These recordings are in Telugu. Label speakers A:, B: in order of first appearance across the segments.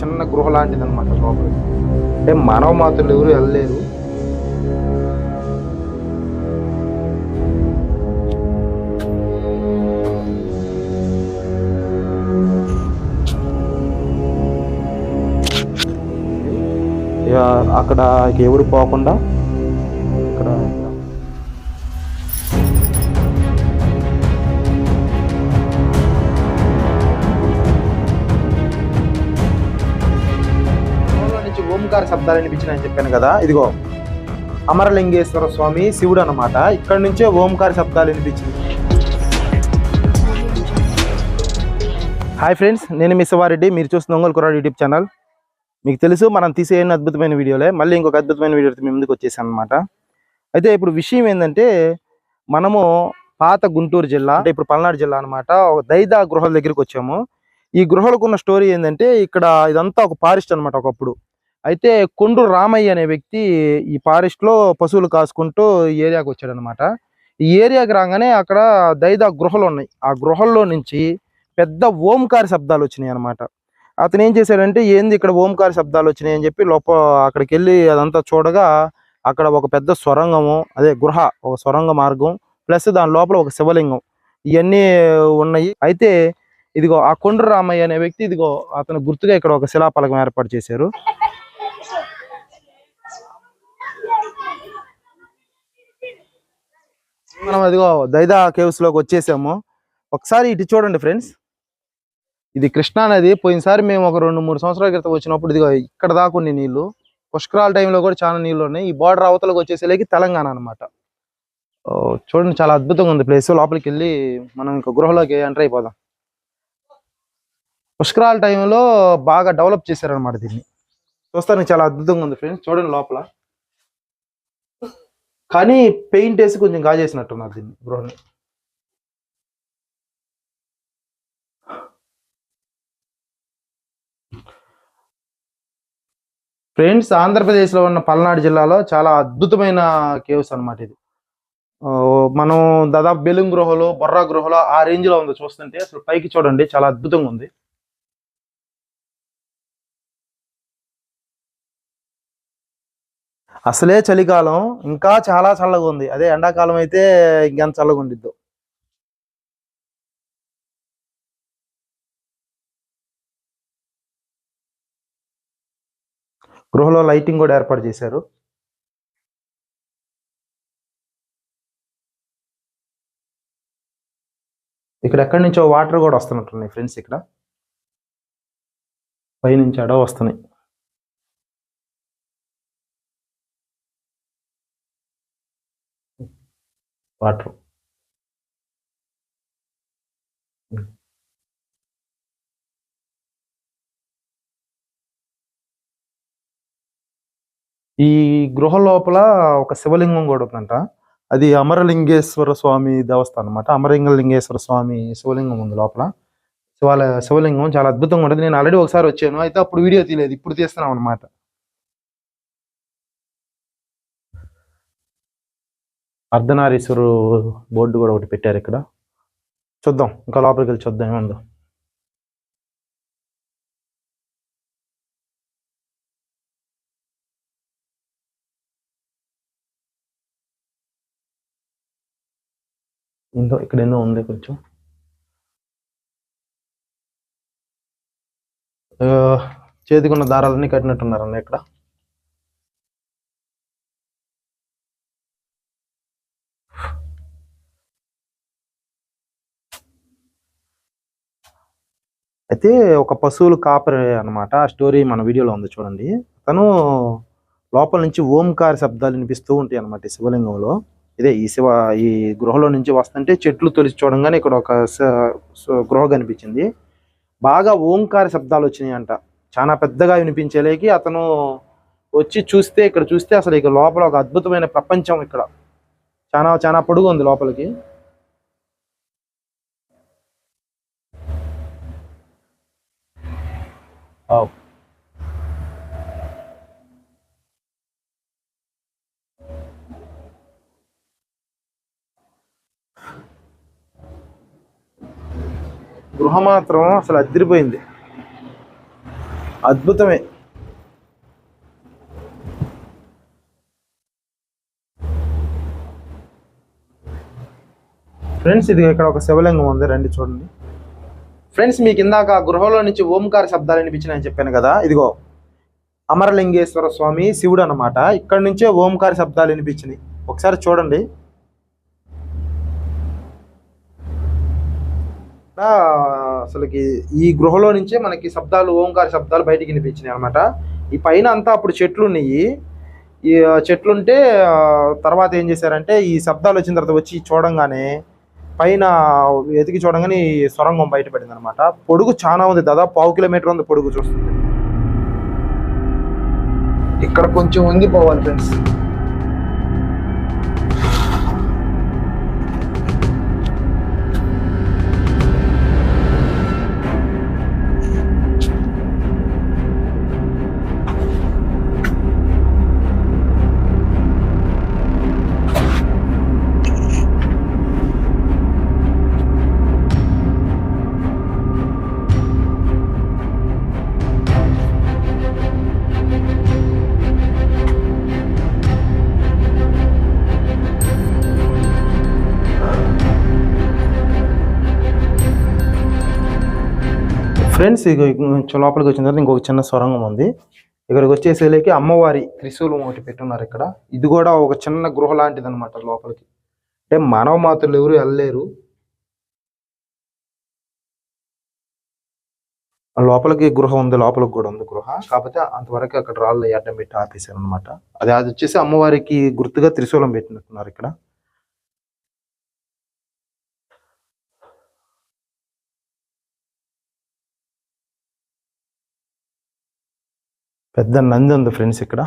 A: చిన్న గృహ లాంటిది అనమాట లోపల. అంటే మానవ మాతలు ఎవరు వెళ్ళలేరు. ఇక అక్కడ ఎవరు పోకుండా ఓంకార శబ్దాలు వినిపించినాయని చెప్పాను కదా ఇదిగో. అమరలింగేశ్వర స్వామి శివుడు అన్నమాట ఇక్కడ నుంచే ఓంకార శబ్దాలు వినిపించింది. హాయ్ ఫ్రెండ్స్ నేను మీ శివారెడ్డి. మీరు చూస్తున్న ఒంగోలు కురాడు యూట్యూబ్ ఛానల్. మీకు తెలుసు మనం తీసేయని అద్భుతమైన వీడియోలే. మళ్ళీ ఇంకొక అద్భుతమైన వీడియో మీ ముందుకు వచ్చేసాను అనమాట అయితే ఇప్పుడు విషయం ఏంటంటే మనము పాత గుంటూరు జిల్లా అంటే ఇప్పుడు పల్నాడు జిల్లా అనమాట ఒక దైదా గృహాల దగ్గరికి వచ్చాము. ఈ గృహాలకు ఉన్న స్టోరీ ఏంటంటే ఇక్కడ ఇదంతా ఒక ఫారెస్ట్ అనమాట ఒకప్పుడు. అయితే కొండు రామయ్య అనే వ్యక్తి ఈ ఫారెస్ట్లో పశువులు కాసుకుంటూ ఈ ఏరియాకి వచ్చాడు అనమాట ఈ ఏరియాకి రాగానే అక్కడ దైదా గృహలు ఉన్నాయి. ఆ గృహల్లో నుంచి పెద్ద ఓంకార శబ్దాలు వచ్చినాయి అనమాట అతను ఏం చేశాడంటే ఏంది ఇక్కడ ఓంకార శబ్దాలు వచ్చినాయి అని చెప్పి లోప అక్కడికి వెళ్ళి అదంతా చూడగా అక్కడ ఒక పెద్ద సొరంగము అదే గృహ ఒక సొరంగ మార్గం ప్లస్ దాని లోపల ఒక శివలింగం ఇవన్నీ ఉన్నాయి. అయితే ఇదిగో ఆ కొండ్ర రామయ్య అనే వ్యక్తి ఇదిగో అతను గుర్తుగా ఇక్కడ ఒక శిలాపలకం ఏర్పాటు చేశారు. మనం అదిగో దైదా కేవ్స్లోకి వచ్చేసాము. ఒకసారి ఇటు చూడండి ఫ్రెండ్స్ ఇది కృష్ణా నది. పోయినసారి మేము ఒక రెండు మూడు సంవత్సరాల క్రితం వచ్చినప్పుడు ఇదిగో ఇక్కడ దాకా ఉన్నాయి నీళ్ళు. పుష్కరాల టైంలో కూడా చాలా నీళ్ళు ఉన్నాయి. ఈ బార్డర్ అవతలకు వచ్చేసేలేకి తెలంగాణ అనమాట చూడండి చాలా అద్భుతంగా ఉంది ప్లేస్ లోపలికి వెళ్ళి మనం ఇంకా గృహలోకి ఎంటర్ అయిపోదాం. పుష్కరాల టైంలో బాగా డెవలప్ చేశారనమాట దీన్ని. చూస్తానికి చాలా అద్భుతంగా ఉంది ఫ్రెండ్స్ చూడండి లోపల. కానీ పెయింట్ వేసి కొంచెం గాజేసినట్టున్నారు దీన్ని గృహని. ఫ్రెండ్స్ ఆంధ్రప్రదేశ్లో ఉన్న పల్నాడు జిల్లాలో చాలా అద్భుతమైన కేవ్స్ అన్నమాట ఇది. మనం దాదాపు బెలుం గృహలు బొర్రా గృహలో ఆ రేంజ్లో ఉందో ఉంది. చూస్తుంటే అసలు పైకి చూడండి చాలా అద్భుతంగా ఉంది. అసలే చలికాలం ఇంకా చాలా చల్లగా ఉంది. అదే ఎండాకాలం అయితే ఇంకెంత చల్లగా ఉండిద్దు. గృహలో లైటింగ్ కూడా ఏర్పాటు చేశారు. ఇక్కడ ఎక్కడి నుంచో వాటర్ కూడా వస్తున్నట్టున్నాయి ఫ్రెండ్స్ ఇక్కడ. పైనుంచి అడవ వస్తున్నాయి. వాటర్. ఈ గృహ లోపల ఒక శివలింగం కూడా ఉందంట. అది అమరలింగేశ్వర స్వామి దేవస్థానం అనమాట అమరలింగలింగేశ్వర స్వామి శివలింగం ఉంది లోపల. శివాలయ శివలింగం చాలా అద్భుతంగా ఉంటుంది. నేను ఆల్రెడీ ఒకసారి వచ్చాను. అయితే అప్పుడు వీడియో తీయలేదు. ఇప్పుడు తీస్తున్నాం అనమాట అర్ధనారీశ్వరు బోర్డు కూడా ఒకటి పెట్టారు ఇక్కడ. చూద్దాం ఇంకా లోపలికి వెళ్ళి చూద్దాం ఏముందో. ఇందో ఇక్కడ ఎన్నో ఉంది కొంచెం. చేతికున్న దారాలన్నీ కట్టినట్టున్నారండి ఇక్కడ. అయితే ఒక పశువులు కాపరి అన్నమాట. ఆ స్టోరీ మన వీడియోలో ఉంది చూడండి. తను లోపల నుంచి ఓంకార శబ్దాలు వినిపిస్తూ ఉంటాయి అనమాట శివలింగంలో. ఇదే ఈ శివ ఈ గృహలో నుంచి వస్తుంటే చెట్లు తొలిచి చూడంగానే ఇక్కడ ఒక గృహ కనిపించింది. బాగా ఓంకార శబ్దాలు వచ్చినాయి అంట చాలా పెద్దగా వినిపించేలేకి అతను వచ్చి చూస్తే ఇక్కడ చూస్తే అసలు ఇక లోపల ఒక అద్భుతమైన ప్రపంచం ఇక్కడ. చాలా చాలా పొడుగు ఉంది లోపలికి. Oh. గృహ మాత్రం అసలు అదిరిపోయింది అద్భుతమే. ఫ్రెండ్స్ ఇది ఇక్కడ ఒక శివలింగం ఉంది. రండి చూడండి. ఫ్రెండ్స్ మీకు ఇందాక గృహలో నుంచి ఓంకార శబ్దాలు వినిపించినాయని చెప్పాను కదా ఇదిగో. అమరలింగేశ్వర స్వామి శివుడు అనమాట ఇక్కడ నుంచే ఓంకార శబ్దాలు వినిపించినాయి. ఒకసారి చూడండి. అసలుకి ఈ గృహలో నుంచే మనకి శబ్దాలు ఓంకార శబ్దాలు బయటికి వినిపించినాయి అనమాట ఈ పైన అంతా అప్పుడు చెట్లు ఉన్నాయి ఈ చెట్లుంటే తర్వాత ఏం చేశారంటే ఈ శబ్దాలు వచ్చిన తర్వాత వచ్చి చూడంగానే పైన ఎతికి చూడగానే సొరంగం బయటపడింది అనమాట పొడుగు చాలా ఉంది. దాదాపు పావు కిలోమీటర్ ఉంది పొడుగు చూస్తుంది ఇక్కడ కొంచెం వంగిపోవాలి ఫ్రెండ్స్. ఫ్రెండ్స్ ఇక లోపలికి వచ్చిన తర్వాత ఇంకొక చిన్న సొరంగం ఉంది. ఇక్కడికి వచ్చేసేలేకి అమ్మవారి త్రిశూలం ఒకటి పెట్టున్నారు ఇక్కడ. ఇది కూడా ఒక చిన్న గృహ లాంటిది అనమాట లోపలికి. అంటే మానవ మాతృలు ఎవరు వెళ్ళలేరు. లోపలికి గృహ ఉంది లోపలికి కూడా ఉంది గృహ. కాకపోతే అంతవరకు అక్కడ రాళ్ళు అడ్డం పెట్టి ఆపేశారు అనమాట అది అది వచ్చేసి అమ్మవారికి గుర్తుగా త్రిశూలం పెట్టినట్టున్నారు ఇక్కడ. పెద్ద నంది ఉంది ఫ్రెండ్స్ ఇక్కడ.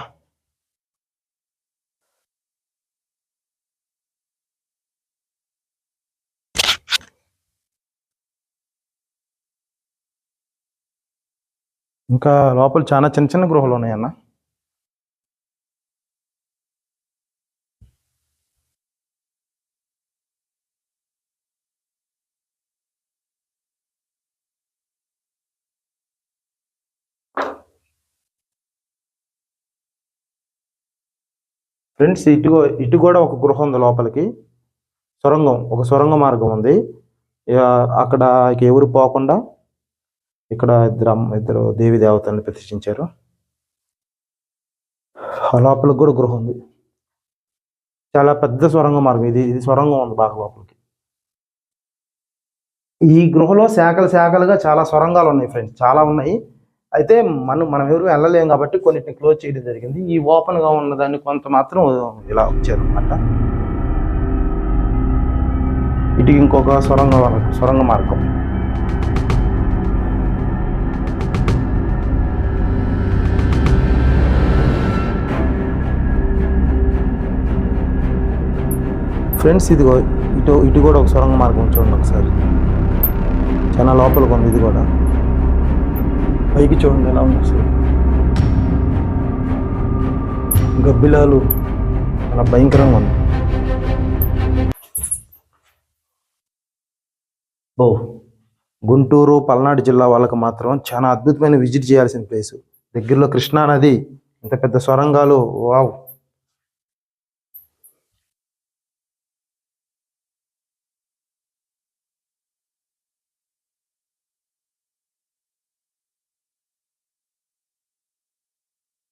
A: ఇంకా లోపల చాలా చిన్న చిన్న గృహాలు ఉన్నాయన్న. ఫ్రెండ్స్ ఇటు ఇటు కూడా ఒక గృహ ఉంది లోపలికి. సొరంగం ఒక సొరంగ మార్గం ఉంది. అక్కడ ఎవరు పోకుండా ఇక్కడ ఇద్దరు ఇద్దరు దేవి దేవతల్ని ప్రతిష్ఠించారు. ఆ లోపలికి కూడా గృహ ఉంది. చాలా పెద్ద సొరంగ మార్గం. ఇది ఇది సొరంగం ఉంది బాగా లోపలికి. ఈ గృహలో శాఖలు శాఖలుగా చాలా సొరంగాలు ఉన్నాయి ఫ్రెండ్స్. చాలా ఉన్నాయి. అయితే మనం మనం ఎవరు వెళ్ళలేం కాబట్టి కొన్నిటిని క్లోజ్ చేయడం జరిగింది. ఈ ఓపెన్గా ఉన్నదాన్ని కొంత మాత్రం ఇలా వచ్చారు అనమాట ఇటు ఇంకొక సొరంగ సొరంగ మార్గం. ఫ్రెండ్స్ ఇదిగో ఇటు ఇటు కూడా ఒక సొరంగ మార్గం చూడండి ఒకసారి. చాలా లోపలికి ఉంది ఇది కూడా. పైకి చూడండి ఎలా ఉంది అసలు. గబ్బిలాలు చాలా భయంకరంగా ఉంది. ఓ గుంటూరు పల్నాడు జిల్లా వాళ్ళకి మాత్రం చాలా అద్భుతమైన విజిట్ చేయాల్సిన ప్లేస్. దగ్గరలో కృష్ణా నది ఇంత పెద్ద సొరంగాలు వావ్.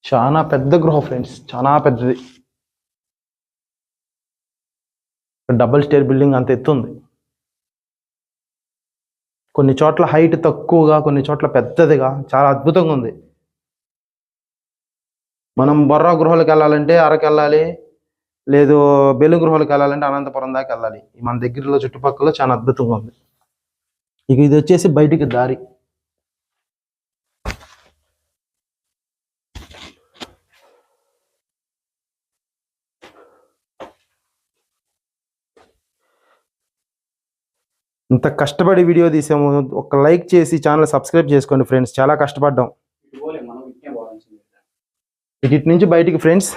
A: చాలా పెద్ద గృహ ఫ్రెండ్స్ చాలా పెద్దది. డబుల్ స్టేర్ బిల్డింగ్ అంత ఎత్తు ఉంది. కొన్ని చోట్ల హైట్ తక్కువగా కొన్ని చోట్ల పెద్దదిగా చాలా అద్భుతంగా ఉంది. మనం బొర్రా గృహాలకు వెళ్ళాలంటే అరకు వెళ్ళాలి లేదు బెలు గృహాలకు వెళ్ళాలంటే అనంతపురం దాకా వెళ్ళాలి. మన దగ్గరలో చుట్టుపక్కల చాలా అద్భుతంగా ఉంది. ఇక ఇది వచ్చేసి బయటికి దారి. ఇంత కష్టపడి వీడియో తీసాము. ఒక లైక్ చేసి ఛానల్ సబ్స్క్రైబ్ చేసుకోండి ఫ్రెండ్స్. చాలా కష్టపడ్డాం. ఇటు నుంచి బయటికి ఫ్రెండ్స్.